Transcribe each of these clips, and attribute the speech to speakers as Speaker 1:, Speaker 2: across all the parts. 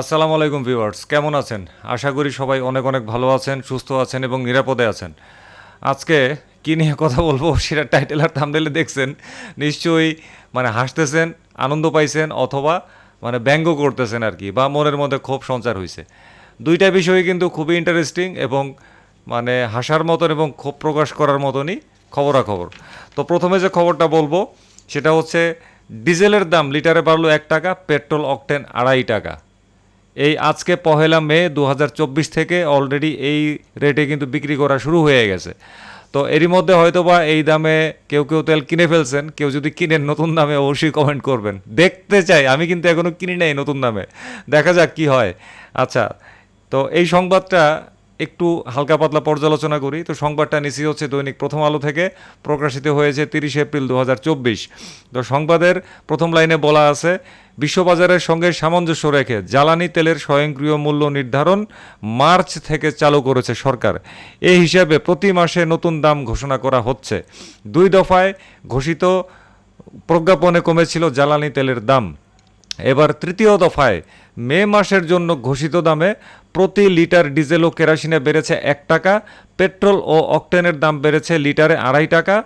Speaker 1: আসসালামু আলাইকুম ভিউয়ার্স, কেমন আছেন? আশা করি সবাই অনেক অনেক ভালো আছেন, সুস্থ আছেন এবং নিরাপদে আছেন। আজকে কী নিয়ে কথা বলব সেটা টাইটেল আর থামদেলে দেখছেন, নিশ্চয়ই মানে হাসতেছেন, আনন্দ পাইছেন অথবা মানে ব্যঙ্গ করতেছেন আর কি, বা মনের মধ্যে ক্ষোভ সঞ্চার হয়েছে দুইটা বিষয়ই কিন্তু খুবই ইন্টারেস্টিং এবং মানে হাসার মতন এবং ক্ষোভ প্রকাশ করার মতনই খবরাখবর। তো প্রথমে যে খবরটা বলব, সেটা হচ্ছে ডিজেলের দাম লিটারে বাড়লো এক টাকা, পেট্রোল, অকটেন আড়াই টাকা। এই আজকে পহেলা মে দু হাজার চব্বিশ থেকে অলরেডি এই রেটে কিন্তু বিক্রি করা শুরু হয়ে গেছে। তো এরই মধ্যে হয়তো বা এই দামে কেউ কেউ তেল কিনে ফেলছেন, কেউ যদি কিনেন নতুন দামে অবশ্যই কমেন্ট করবেন। দেখতে চাই, আমি কিন্তু এখনও কিনি নাই নতুন দামে। দেখা যাক কি হয়। আচ্ছা তো এই সংবাদটা একটু হালকা পাতলা পর্যালোচনা করি। তো সংবাদটা নিশ্চিত হচ্ছে দৈনিক প্রথম আলো থেকে প্রকাশিত হয়েছে তিরিশে এপ্রিল দু হাজার চব্বিশ। তো সংবাদের প্রথম লাইনে বলা আছে, বিশ্ববাজারের সঙ্গে সামঞ্জস্য রেখে জ্বালানি তেলের স্বয়ংক্রিয় মূল্য নির্ধারণ মার্চ থেকে চালু করেছে সরকার। এই হিসাবে প্রতি মাসে নতুন দাম ঘোষণা করা হচ্ছে। দুই দফায় ঘোষিত প্রজ্ঞাপনে কমেছিল জ্বালানি তেলের দাম। এবার তৃতীয় দফায় মে মাসের জন্য ঘোষিত দামে প্রতি লিটার ডিজেল ও কেরাসিনে বেড়েছে এক টাকা, পেট্রোল ও অকটেনের দাম বেড়েছে লিটারে আড়াই টাকা।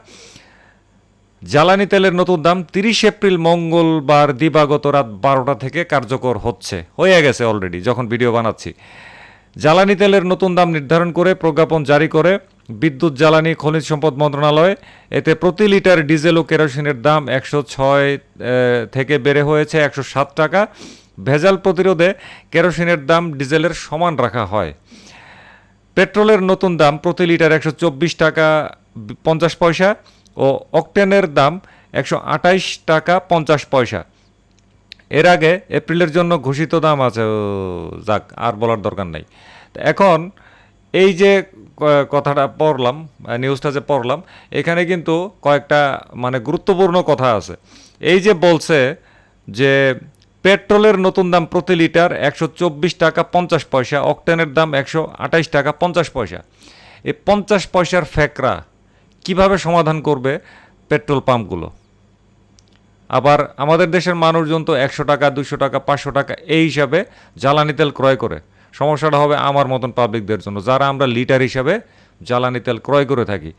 Speaker 1: জ্বালানি তেলের নতুন দাম তিরিশ এপ্রিল মঙ্গলবার দিবাগত রাত বারোটা থেকে কার্যকর হচ্ছে। হয়ে গেছে অলরেডি যখন ভিডিও বানাচ্ছি। জ্বালানি তেলের নতুন দাম নির্ধারণ করে প্রজ্ঞাপন জারি করে বিদ্যুৎ, জ্বালানি, খনিজ সম্পদ মন্ত্রণালয়। এতে প্রতি লিটার ডিজেল ও কেরোসিনের দাম একশো ছয় থেকে বেড়ে হয়েছে একশো সাত টাকা। ভেজাল প্রতিরোধে কেরোসিনের দাম ডিজেলের সমান রাখা হয়। পেট্রোলের নতুন দাম প্রতি লিটার একশো চব্বিশ টাকা পঞ্চাশ পয়সা ও অকটেনের দাম একশো টাকা পঞ্চাশ পয়সা। এর আগে এপ্রিলের জন্য ঘোষিত দাম আছে যাক, আর বলার দরকার নাই। এখন এই যে কথাটা পড়লাম নিউজটা যে পড়লাম, এখানে কিন্তু কয়েকটা মানে গুরুত্বপূর্ণ কথা আছে। এই যে বলছে যে পেট্রোলের নতুন দাম প্রতি লিটার একশো চব্বিশ টাকা পঞ্চাশ পয়সা, অকটেনের দাম একশো টাকা পঞ্চাশ পয়সা। এই পঞ্চাশ পয়সার ফ্যাকরা কীভাবে সমাধান করবে পেট্রোল পাম্পগুলো? আবার আমাদের দেশের মানুষজন তো একশো টাকা, দুশো টাকা, পাঁচশো টাকা এই হিসাবে জ্বালানি তেল ক্রয় করে। সমস্যাটা হবে আমার মতন পাবলিকদের জন্য, যারা আমরা লিটার হিসাবে জ্বালানি তেল ক্রয় করে থাকি।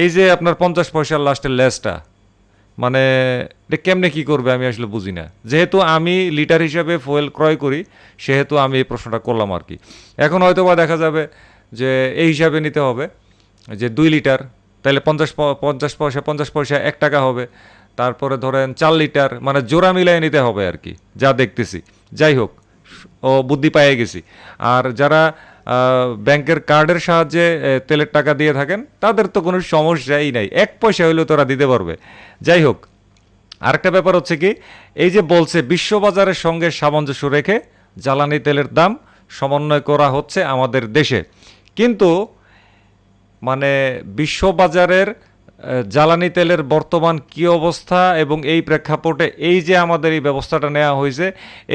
Speaker 1: এই যে আপনার পঞ্চাশ পয়সার লাস্টের লেসটা মানে এটা কেমনে কি করবে আমি আসলে বুঝি না। যেহেতু আমি লিটার হিসাবে ফুয়েল ক্রয় করি, সেহেতু আমি এই প্রশ্নটা করলাম আর কি। এখন হয়তো বা দেখা যাবে যে এই হিসাবে নিতে হবে যে দুই লিটার তাহলে পঞ্চাশ পঞ্চাশ পয়সা পঞ্চাশ পয়সা এক টাকা হবে। তারপরে ধরেন চার লিটার মানে জোড়া মিলাই নিতে হবে আর কি, যা দেখতেছি। যাই হোক, ও বুদ্ধি পাইয়ে গেছি। আর যারা ব্যাংকের কার্ডের সাহায্যে তেলের টাকা দিয়ে থাকেন, তাদের তো কোনো সমস্যাই নাই। এক পয়সা হইলেও তোরা দিতে পারবে। যাই হোক, আরেকটা ব্যাপার হচ্ছে কি, এই যে বলছে, বিশ্ববাজারের সঙ্গে সামঞ্জস্য রেখে জ্বালানি তেলের দাম সমন্বয় করা হচ্ছে আমাদের দেশে। কিন্তু মানে বিশ্ববাজারের জ্বালানি তেলের বর্তমান কি অবস্থা এবং এই প্রেক্ষাপটে এই যে আমাদের এই ব্যবস্থাটা নেওয়া হয়েছে,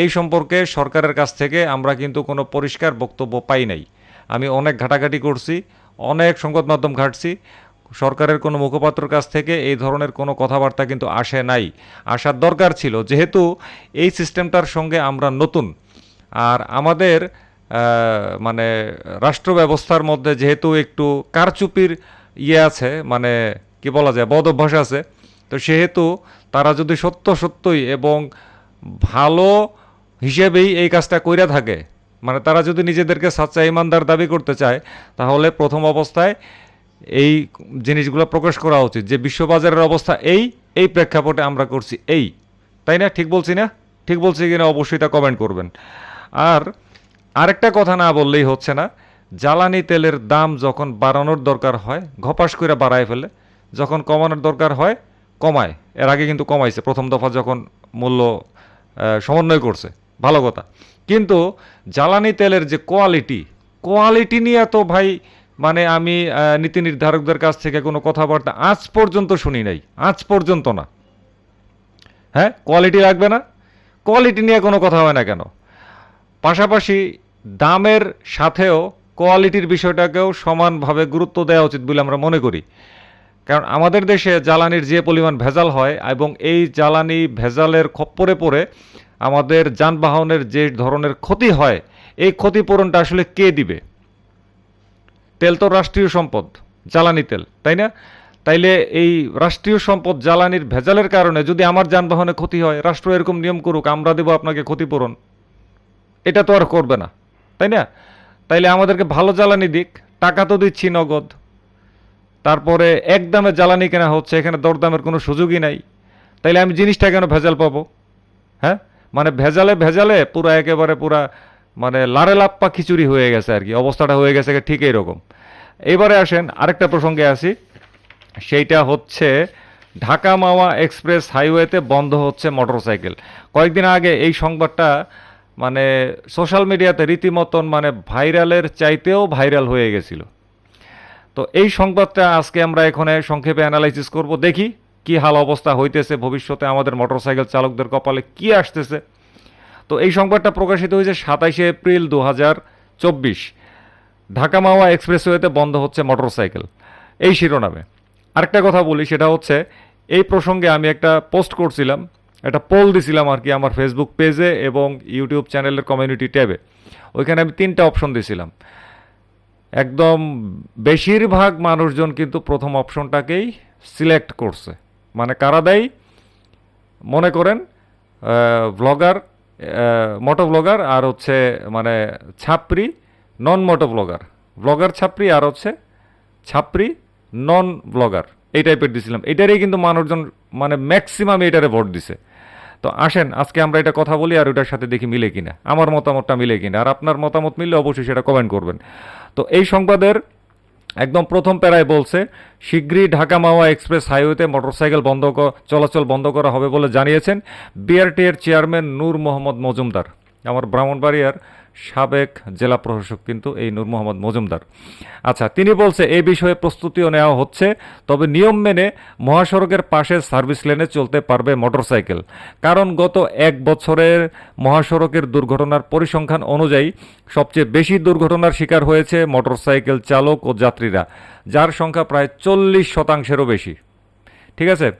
Speaker 1: এই সম্পর্কে সরকারের কাছ থেকে আমরা কিন্তু কোনো পরিষ্কার বক্তব্য পাই নাই। আমি অনেক ঘাটাঘাটি করছি, অনেক সংবাদ মাধ্যম ঘাটছি, সরকারের কোনো মুখপাত্রর কাছ থেকে এই ধরনের কোনো কথাবার্তা কিন্তু আসে নাই। আসার দরকার ছিল, যেহেতু এই সিস্টেমটার সঙ্গে আমরা নতুন। আর আমাদের মানে রাষ্ট্র ব্যবস্থার মধ্যে যেহেতু একটু কারচুপির ইয়ে আছে মানে কি বলা যায়, বদ অভ্যাস আছে। তো সেহেতু তারা যদি সত্য সত্যই এবং ভালো হিসেবেই এই কাজটা কইরা থাকে মানে তারা যদি নিজেদেরকে সাচ্চা ইমানদার দাবি করতে চায়, তাহলে প্রথম অবস্থায় এই জিনিসগুলো প্রকাশ করা উচিত যে বিশ্ববাজারের অবস্থা এই এই প্রেক্ষাপটে আমরা করছি এই। তাই না? ঠিক বলছি না? ঠিক বলছি কিনা অবশ্যই তা কমেন্ট করবেন। আর আরেকটা কথা না বললেই হচ্ছে না, জ্বালানি তেলের দাম যখন বাড়ানোর দরকার হয়, ঘপাস করে বাড়ায় ফেলে যখন কমানোর দরকার হয়, কমায়। এর আগে কিন্তু কমাইছে। প্রথম দফা যখন মূল্য সমন্বয় করছে। ভালো কথা। কিন্তু জ্বালানি তেলের যে কোয়ালিটি কোয়ালিটি নিয়ে তো ভাই মানে আমি নীতি নির্ধারকদের কাছ থেকে কোনো কথাবার্তা আজ পর্যন্ত শুনি নাই। আজ পর্যন্ত না। হ্যাঁ? কোয়ালিটি লাগবে না? কোয়ালিটি নিয়ে কোনো কথা হয় না কেন? পাশাপাশি দামের সাথেও কোয়ালিটির বিষয়টাকেও সমানভাবে গুরুত্ব দেওয়া উচিত বলে আমরা মনে করি। কারণ আমাদের দেশে জ্বালানির যে পরিমাণ ভেজাল হয় এবং এই জ্বালানি ভেজালের খপ্পরে পড়ে আমাদের যানবাহনের যে ধরনের ক্ষতি হয়, এই ক্ষতিপূরণটা আসলে কে দিবে? তেল তো রাষ্ট্রীয় সম্পদ, জ্বালানি তেল, তাই না? তাইলে এই রাষ্ট্রীয় সম্পদ জ্বালানির ভেজালের কারণে যদি আমার যানবাহনে ক্ষতি হয়, রাষ্ট্র এরকম নিয়ম করুক, আমরা দেবো আপনাকে ক্ষতিপূরণ। এটা তো আর করবে না, তাই না? তাইলে আমাদেরকে ভালো জ্বালানি দিক, টাকা তো দিচ্ছি নগদ তারপরে এক দামে জ্বালানি কেনা হচ্ছে, এখানে দরদামের কোনো সুযোগই নাই। তাইলে আমি জিনিসটা কেন ভেজাল পাবো? হ্যাঁ? মানে ভেজালে ভেজালে পুরা একেবারে পুরা মানে লারে লাপ্পা খিচুড়ি হয়ে গেছে আর কি, অবস্থাটা হয়ে গেছে ঠিক এইরকম। এবারে আসেন, আরেকটা প্রসঙ্গে আসি। সেইটা হচ্ছে, ঢাকা মাওয়া এক্সপ্রেস হাইওয়েতে বন্ধ হচ্ছে মোটরসাইকেল। কয়েকদিন আগে এই সংবাদটা মানে সোশ্যাল মিডিয়াতে রীতিমতন মানে ভাইরালের চাইতেও ভাইরাল হয়ে গেছিল। তো এই সংবাদটা আজকে আমরা এখানে সংক্ষেপে অ্যানালাইসিস করব, দেখি কি হাল অবস্থা হইতেছে ভবিষ্যতে আমাদের মোটরসাইকেল চালকদের কপালে কি আসতেছে। তো এই সংবাদটা প্রকাশিত হয়েছে সাতাইশে এপ্রিল দু হাজার চব্বিশ। ঢাকা মাওয়া এক্সপ্রেসওয়েতে বন্ধ হচ্ছে মোটরসাইকেল এই শিরোনামে আরেকটা কথা বলি, সেটা হচ্ছে এই প্রসঙ্গে আমি একটা পোস্ট করছিলাম, একটা পোল দিছিলাম আর কি আমার ফেসবুক পেজে এবং ইউটিউব চ্যানেলের কমিউনিটি ট্যাবে ওইখানে আমি তিনটা অপশন দিছিলাম। একদম বেশিরভাগ মানুষজন কিন্তু প্রথম অপশনটাকেই সিলেক্ট করছে। মানে কারা দেয়? মনে করেন ব্লগার মোটো ব্লগার আর হচ্ছে মানে ছাপরি নন মোটো ব্লগার ব্লগার ছাপরি আর হচ্ছে ছাপরি নন ব্লগার এই টাইপের দিছিলাম। এটারই কিন্তু মানুষজন মানে ম্যাক্সিমাম এটারে ভোট দিছে। তো আসেন, আজকে আমরা এটা কথা বলি আর ওটার সাথে দেখি মিলে কিনা। আমার মতামতটা মিলে কিনা। আর আপনার মতামত মিললে অবশ্যই সেটা কমেন্ট করবেন। তো এই সংবাদের একদম প্রথম প্যারায় বলছে শীঘ্রই ঢাকা মাওয়া এক্সপ্রেস হাইওয়েতে মোটরসাইকেল বন্ধ চলাচল বন্ধ করা হবে বলে জানিয়েছেন বিআরটি এর চেয়ারম্যান নূর মোহাম্মদ মজুমদার। আমার ব্রাহ্মণবাড়িয়ার সাবেক জেলা প্রশাসক কিন্তু এই নূর মোহাম্মদ মজুমদার। আচ্ছা তিনি বলছে, এই বিষয়ে প্রস্তুতিও নেওয়া হচ্ছে, তবে নিয়ম মেনে মহাসড়কের পাশে সার্ভিস লেনে চলতে পারবে মোটরসাইকেল। কারণ গত এক বছরের মহাসড়কের দুর্ঘটনার পরিসংখ্যান অনুযায়ী সবচেয়ে বেশি দুর্ঘটনার শিকার হয়েছে মোটরসাইকেল চালক ও যাত্রীরা, যার সংখ্যা প্রায় চল্লিশ শতাংশেরও বেশি। ঠিক আছে?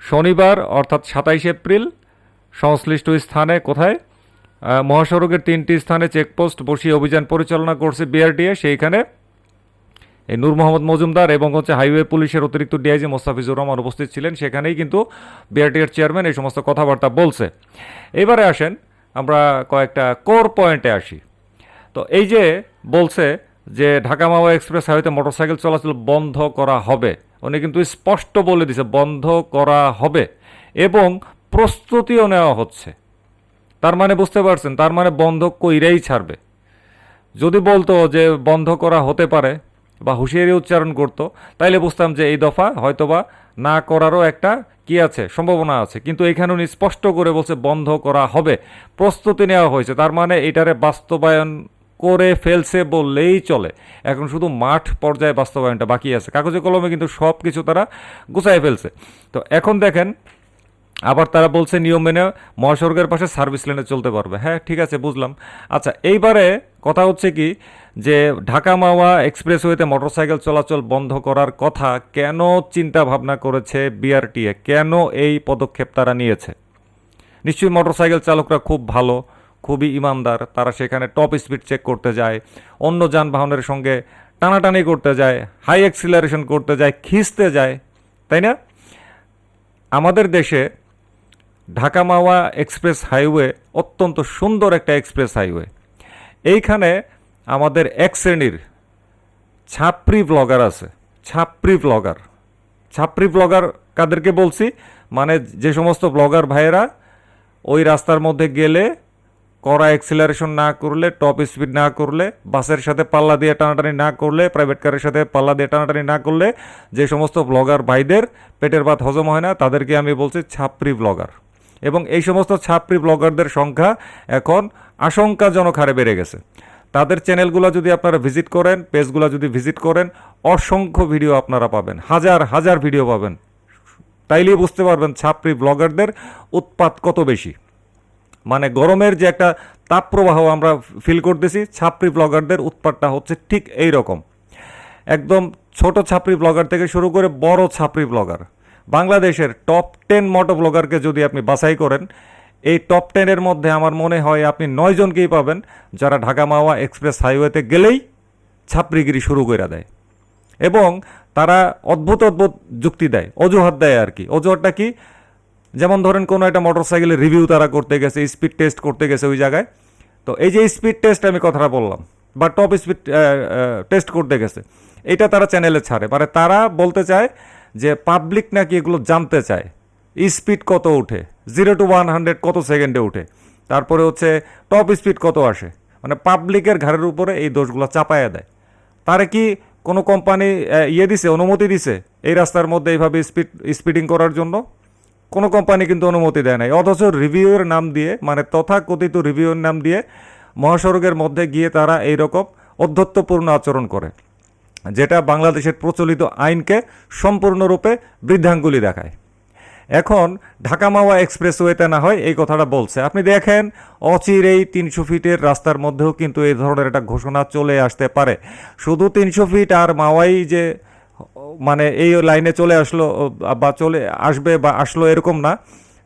Speaker 1: শনিবার, অর্থাৎ সাতাইশ এপ্রিল, সংশ্লিষ্ট স্থানে কোথায়? মহাসড়কের তিনটি স্থানে চেকপোস্ট বসিয়ে অভিযান পরিচালনা করছে বিআরটিএ। সেইখানে এই নূর মোহাম্মদ মজুমদার এবং হচ্ছে হাইওয়ে পুলিশের অতিরিক্ত ডিআইজি মোস্তাফিজুর রহমান উপস্থিত ছিলেন। সেখানেই কিন্তু বিআরটিএর চেয়ারম্যান এই সমস্ত কথাবার্তা বলছে। এবারে আসেন আমরা কয়েকটা কোর পয়েন্টে আসি। তো এই যে বলছে যে ঢাকা মাওয়া এক্সপ্রেস হাইওয়েতে মোটরসাইকেল চলাচল বন্ধ করা হবে, উনি কিন্তু স্পষ্ট বলে দিছে বন্ধ করা হবে এবং প্রস্তুতিও নেওয়া হচ্ছে। তার মানে বুঝতে পারছেন, তার মানে বন্ধ কইরেই ছাড়বে। যদি বলতো যে বন্ধ করা হতে পারে বা হুঁশিয়ারি উচ্চারণ করতো, তাইলে বুঝতাম যে এই দফা হয়তোবা না করারও একটা কি আছে, সম্ভাবনা আছে। কিন্তু এখানে উনি স্পষ্ট করে বলছে বন্ধ করা হবে, প্রস্তুতি নেওয়া হয়েছে। তার মানে এটারে বাস্তবায়ন করে ফেলছে বললেই চলে। এখন শুধু মাঠ পর্যায়ে বাস্তবায়নটা বাকি আছে। কাগজে কলমে কিন্তু সব কিছু তারা গুছায় ফেলছে। তো এখন দেখেন আবার তারা বলছে নিয়ম মেনে মহাসড়কের পাশে সার্ভিস লেনে চলতে পারবে। হ্যাঁ ঠিক আছে, বুঝলাম। আচ্ছা এইবারে কথা হচ্ছে কি যে ঢাকা মাওয়া এক্সপ্রেসওয়েতে মোটরসাইকেল চলাচল বন্ধ করার কথা কেন চিন্তা ভাবনা করেছে বিআরটিএ? কেন এই পদক্ষেপ তারা নিয়েছে? নিশ্চয়ই মোটরসাইকেল চালকরা খুব ভালো, খুবই ইমানদার। তারা সেখানে টপ স্পিড চেক করতে যায়, অন্য যানবাহনের সঙ্গে টানাটানি করতে যায়, হাই অ্যাক্সিলারেশন করতে যায়, খিঁচতে যায়, তাই না? আমাদের দেশে ঢাকা মাওয়া এক্সপ্রেস হাইওয়ে অত্যন্ত সুন্দর একটা এক্সপ্রেস হাইওয়ে। এইখানে আমাদের এক শ্রেণির ছাপরি ব্লগার আছে ছাপরি ব্লগার। ছাপরি ব্লগার কাদেরকে বলছি? মানে যে সমস্ত ব্লগার ভাইয়েরা ওই রাস্তার মধ্যে গেলে করা অ্যাক্সিলারেশন না করলে টপ স্পিড না করলে, বাসের সাথে পাল্লা দিয়ে টানাটানি না করলে প্রাইভেট কারের সাথে পাল্লা দিয়ে টানাটানি না করলে, যে সমস্ত ব্লগার ভাইদের পেটের ভাত হজম হয় না, তাদেরকে আমি বলছি ছাপরি ব্লগার। এবং এই সমস্ত ছাপরি ব্লগারদের সংখ্যা এখন আশঙ্কাজনক হারে বেড়ে গেছে। তাদের চ্যানেলগুলো যদি আপনারা ভিজিট করেন, পেজগুলো যদি ভিজিট করেন, অসংখ্য ভিডিও আপনারা পাবেন, হাজার হাজার ভিডিও পাবেন। তাইলেই বুঝতে পারবেন ছাপরি ব্লগারদের উৎপাত কত বেশি। মানে গরমের যে একটা তাপপ্রবাহ আমরা ফিল করতেছি ছাপরি ব্লগারদের উৎপাতটা হচ্ছে ঠিক এই রকম একদম ছোট ছাপরি ব্লগার থেকে শুরু করে বড় ছাপরি ব্লগার। বাংলাদেশের টপ টেন মোটো ব্লগারকে যদি আপনি বাছাই করেন, এই টপ টেনের মধ্যে আমার মনে হয় আপনি নয় জনকেই পাবেন যারা ঢাকা মাওয়া এক্সপ্রেস হাইওয়েতে গেলেই ছাপড়িগিরি শুরু করে দেয়। এবং তারা অদ্ভুত অদ্ভুত যুক্তি দেয়, অজুহাত দেয় আর কি। অজুহাতটা কি? যেমন ধরেন কোনো একটা মোটরসাইকেলের রিভিউ তারা করতে গেছে স্পিড টেস্ট করতে গেছে ওই জায়গায়। তো এই যে স্পিড টেস্ট আমি কথাটা বললাম, বা টপ স্পিড টেস্ট করতে গেছে, এটা তারা চ্যানেলে ছাড়ে। মানে তারা বলতে চায় যে পাবলিক নাকি এগুলো জানতে চায়। স্পিড কত উঠে জিরো টু ওয়ান হান্ড্রেড কত সেকেন্ডে উঠে তারপরে হচ্ছে টপ স্পিড কত আসে? মানে পাবলিকের ঘাড়ের উপরে এই দোষগুলো চাপায়া দেয়। তারা কি কোনো কোম্পানি ইয়ে দিছে, অনুমতি দিছে এই রাস্তার মধ্যে এইভাবে স্পিড স্পিডিং করার জন্য? কোনো কোম্পানি কিন্তু অনুমতি দেয় নাই। অথচ রিভিউয়ের নাম দিয়ে মানে তথাকথিত রিভিউয়ের নাম দিয়ে মহাসড়কের মধ্যে গিয়ে তারা এইরকম অধ্যত্বপূর্ণ আচরণ করে। যেটা বাংলাদেশের প্রচলিত আইনকে সম্পূর্ণরূপে বৃদ্ধাঙ্গুলি দেখায়। এখন ঢাকা মাওয়া এক্সপ্রেসওয়েতে না হয় এই কথাটা বলছে। আপনি দেখেন অচিরেই তিনশো ফিটের রাস্তার মধ্যেও কিন্তু এই ধরনের একটা ঘোষণা চলে আসতে পারে। শুধু তিনশো ফিট আর মাওয়াই যে মানে এই লাইনে চলে আসলো, বা চলে আসবে বা আসলো এরকম না।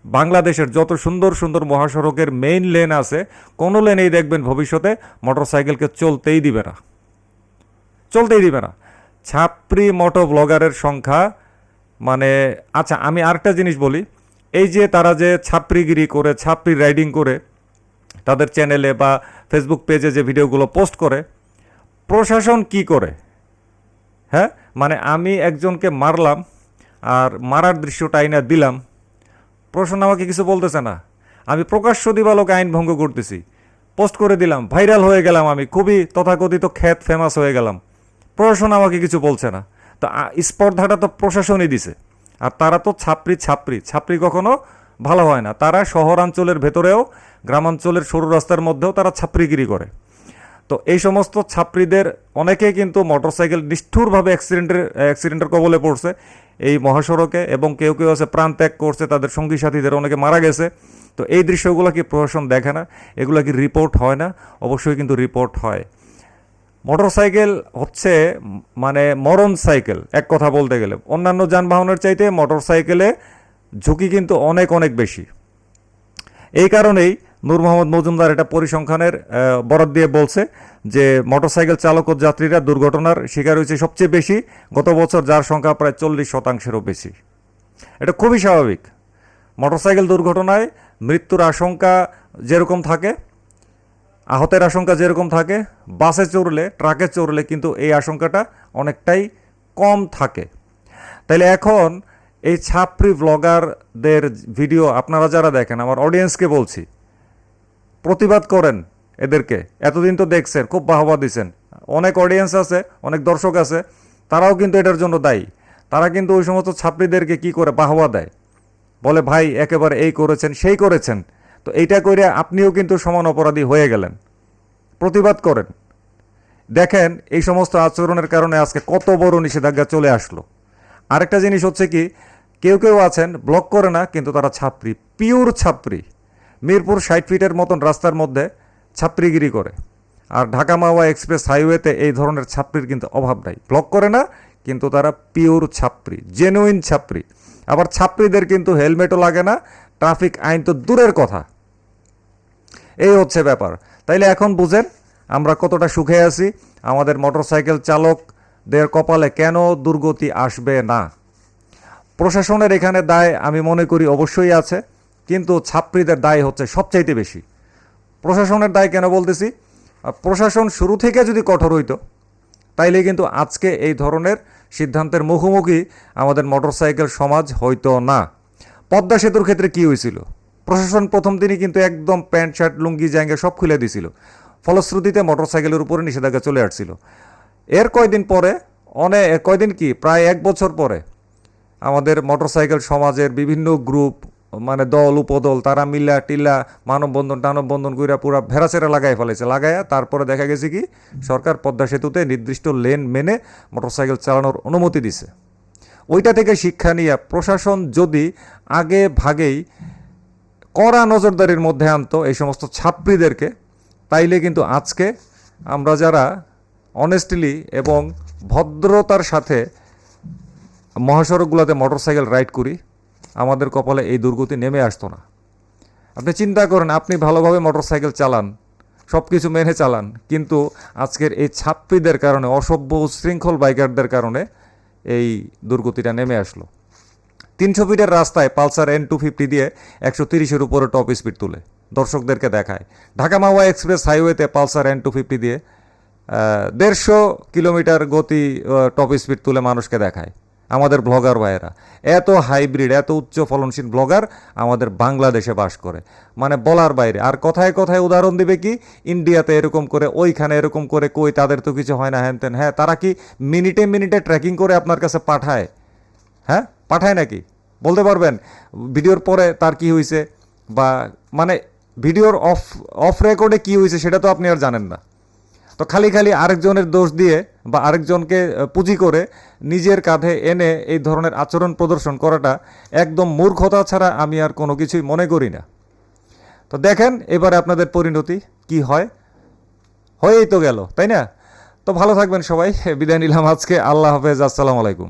Speaker 1: বাংলাদেশের যত সুন্দর সুন্দর মহাসড়কের মেইন লেন আছে, কোনো লেনেই দেখবেন ভবিষ্যতে মোটরসাইকেলকে চলতেই দিবে না। চলতেই দিবে না। ছাপরি মোটো ব্লগারের সংখ্যা মানে আচ্ছা আমি আরেকটা জিনিস বলি। এই যে তারা যে ছাপরিগিরি করে ছাপরি রাইডিং করে, তাদের চ্যানেলে বা ফেসবুক পেজে যে ভিডিওগুলো পোস্ট করে, প্রশাসন কি করে? হ্যাঁ? মানে আমি একজনকে মারলাম আর মারার দৃশ্যটা আইনা দিলাম। প্রশাসন আমাকে কিছু বলতেছে না। আমি প্রকাশ্য দিবালোক আইন ভঙ্গ করতেছি। পোস্ট করে দিলাম ভাইরাল হয়ে গেলাম আমি, খুবই তথাকথিত খ্যাত ফেমাস হয়ে গেলাম। প্রশাসন আমাকে কিছু বলছে না। তো স্পর্ধাটা তো প্রশাসনই দিছে। আর তারা তো ছাপরি ছাপরি ছাপরি কখনো ভালো হয় না। তারা শহরাঞ্চলের ভেতরেও, গ্রামাঞ্চলের সরু রাস্তার মধ্যেও তারা ছাপরিগিরি করে। তো, এই সমস্ত ছাত্রীদের অনেকে কিন্তু মোটরসাইকেল নিষ্ঠুরভাবে অ্যাক্সিডেন্টের অ্যাক্সিডেন্টের কবলে পড়ছে। এই মহাসড়কে এবং কেউ কেউ আছে, প্রাণ ত্যাগ করছে, তাদের সঙ্গী সাথীদের অনেকে মারা গেছে। তো, এই দৃশ্যগুলো কি প্রশাসন দেখে না? এগুলো কি রিপোর্ট হয় না? অবশ্যই কিন্তু রিপোর্ট হয়। মোটরসাইকেল হচ্ছে মানে মরণ সাইকেল, এক কথা বলতে গেলে। অন্যান্য যানবাহনের চাইতে মোটরসাইকেলে ঝুঁকি কিন্তু অনেক অনেক বেশি। এই কারণেই নূর মোহাম্মদ মজুমদার এটা পরিসংখ্যানের বরাদ দিয়ে বলছে যে মোটরসাইকেল চালক ও যাত্রীরা দুর্ঘটনার শিকার হয়েছে সবচেয়ে বেশি। গত বছর যার সংখ্যা প্রায় চল্লিশ শতাংশেরও বেশি। এটা খুবই স্বাভাবিক। মোটরসাইকেল দুর্ঘটনায় মৃত্যুর আশঙ্কা যেরকম থাকে আহতের আশঙ্কা যেরকম থাকে, বাসে চড়লে, ট্রাকে চড়লে কিন্তু এই আশঙ্কাটা অনেকটাই কম থাকে। তাইলে এখন এই ছাপরি ব্লগারদের ভিডিও আপনারা যারা দেখেন, আমার অডিয়েন্সকে বলছি, প্রতিবাদ করেন এদেরকে। এতদিন তো দেখছেন, খুব বাহবা দিচ্ছেন অনেক অডিয়েন্স আছে, অনেক দর্শক আছে, তারাও কিন্তু এটার জন্য দায়ী। তারা কিন্তু ওই সমস্ত ছাত্রীদেরকে কি করে বাহবা দেয়? বলে, ভাই, একেবারে এই করেছেন, সেই করেছেন। তো এইটা করে আপনিও কিন্তু সমান অপরাধী হয়ে গেলেন। প্রতিবাদ করেন। দেখেন, এই সমস্ত আচরণের কারণে আজকে কত বড় নিষেধাজ্ঞা চলে আসলো। আরেকটা জিনিস হচ্ছে কি, কেউ কেউ আছেন ব্লক করে না, কিন্তু তারা ছাত্রী পিওর ছাত্রী। মিরপুর ষাট ফিটের মতন রাস্তার মধ্যে ছাত্রীগিরি করে। আর ঢাকা মাওয়া এক্সপ্রেস হাইওয়েতে এই ধরনের ছাত্রীর কিন্তু অভাব নাই। ব্লক করে না, কিন্তু তারা পিওর ছাত্রী জেনুইন ছাত্রী। আবার ছাত্রীদের কিন্তু হেলমেটও লাগে না ট্রাফিক আইন তো দূরের কথা। এই হচ্ছে ব্যাপার। তাইলে এখন বুঝেন, আমরা কতটা সুখে আছি, আমাদের মোটরসাইকেল চালকদের কপালে কেন দুর্গতি আসবে না? প্রশাসনের এখানে দায় আমি মনে করি অবশ্যই আছে, কিন্তু ছাত্রীদের দায় হচ্ছে সবচাইতে বেশি। প্রশাসনের দায় কেন বলতেছি? প্রশাসন শুরু থেকে যদি কঠোর হইতো, তাইলে কিন্তু আজকে এই ধরনের সিদ্ধান্তের মুখোমুখি আমাদের মোটরসাইকেল সমাজ হইতো না। পদ্মা সেতুর ক্ষেত্রে কি হয়েছিল? প্রশাসন প্রথম দিনই কিন্তু একদম প্যান্ট, শার্ট, লুঙ্গি, জায়গা সব খুলে দিছিল। ফলশ্রুতিতে মোটরসাইকেলের উপরে নিষেধাজ্ঞা চলে আসছিল। এর কয়দিন পরে অনেক কয়দিন কি? প্রায় এক বছর পরে আমাদের মোটরসাইকেল সমাজের বিভিন্ন গ্রুপ মানে দল, উপদল, তারা মিল্লা টিল্লা মানববন্ধন, টানববন্ধন কইরা পুরা ভেড়াচেরা লাগাই ফেলেছে লাগাইয়া তারপরে দেখা গেছে কি, সরকার পদ্মা সেতুতে নির্দিষ্ট লেন মেনে মোটরসাইকেল চালানোর অনুমতি দিছে। ওইটা থেকে শিক্ষা নিয়ে প্রশাসন যদি আগে ভাগেই কড়া নজরদারির মধ্যে আনতো এই সমস্ত ছাত্রীদেরকে, তাইলে কিন্তু আজকে আমরা যারা অনেস্টলি এবং ভদ্রতার সাথে মহাসড়কগুলোতে মোটরসাইকেল রাইড করি, আমাদের কপালে এই দুর্গতি নেমে আসতো না। আপনি চিন্তা করেন, আপনি ভালোভাবে মোটরসাইকেল চালান সব কিছু মেনে চালান, কিন্তু আজকের এই ছাপ্পিদের কারণে, অসভ্য উশৃঙ্খল বাইকারদের কারণে এই দুর্গতিটা নেমে আসলো। তিনশো ফিটের রাস্তায় পালসার এন টু ফিফটি দিয়ে একশো তিরিশের উপরে টপ স্পিড তুলে, দর্শকদেরকে দেখায়। ঢাকা মাওয়া এক্সপ্রেস হাইওয়েতে পালসার এন টু ফিফটি দিয়ে দেড়শো কিলোমিটার গতি টপ স্পিড তুলে মানুষকে দেখায়। আমাদের ব্লগার ভাইয়েরা। এত হাইব্রিড, এত উচ্চ ফলনশীল ব্লগার আমাদের বাংলাদেশে বাস করে। মানে বলার বাইরে, আর কথায় কথায় উদাহরণ দিবে কি? ইন্ডিয়াতে এরকম করে, ওইখানে এরকম করে, কই তাদের তো কিছু হয় না, হ্যান তেন হ্যাঁ তারা কি মিনিটে মিনিটে ট্র্যাকিং করে আপনার কাছে পাঠায়? হ্যাঁ পাঠায় নাকি? বলতে পারবেন? ভিডিওর পরে তার কি হয়েছে বা মানে ভিডিওর অফ অফ রেকর্ডে কি হয়েছে সেটা তো আপনি আর জানেন না। তো খালি খালি আরেকজনের দোষ দিয়ে বা আরেকজনকে পুঁজি করে নিজের কাঁধে এনে এই ধরনের আচরণ প্রদর্শন করাটা একদম মূর্খতা ছাড়া আমি আর কোনো কিছুই মনে করি না। তো দেখেন, এবারে আপনাদের পরিণতি কি হয়? হয়েই তো গেল, তাই না? তো ভালো থাকবেন সবাই, বিদায় নিলাম আজকে, আল্লাহ হাফেজ, আসসালামু আলাইকুম।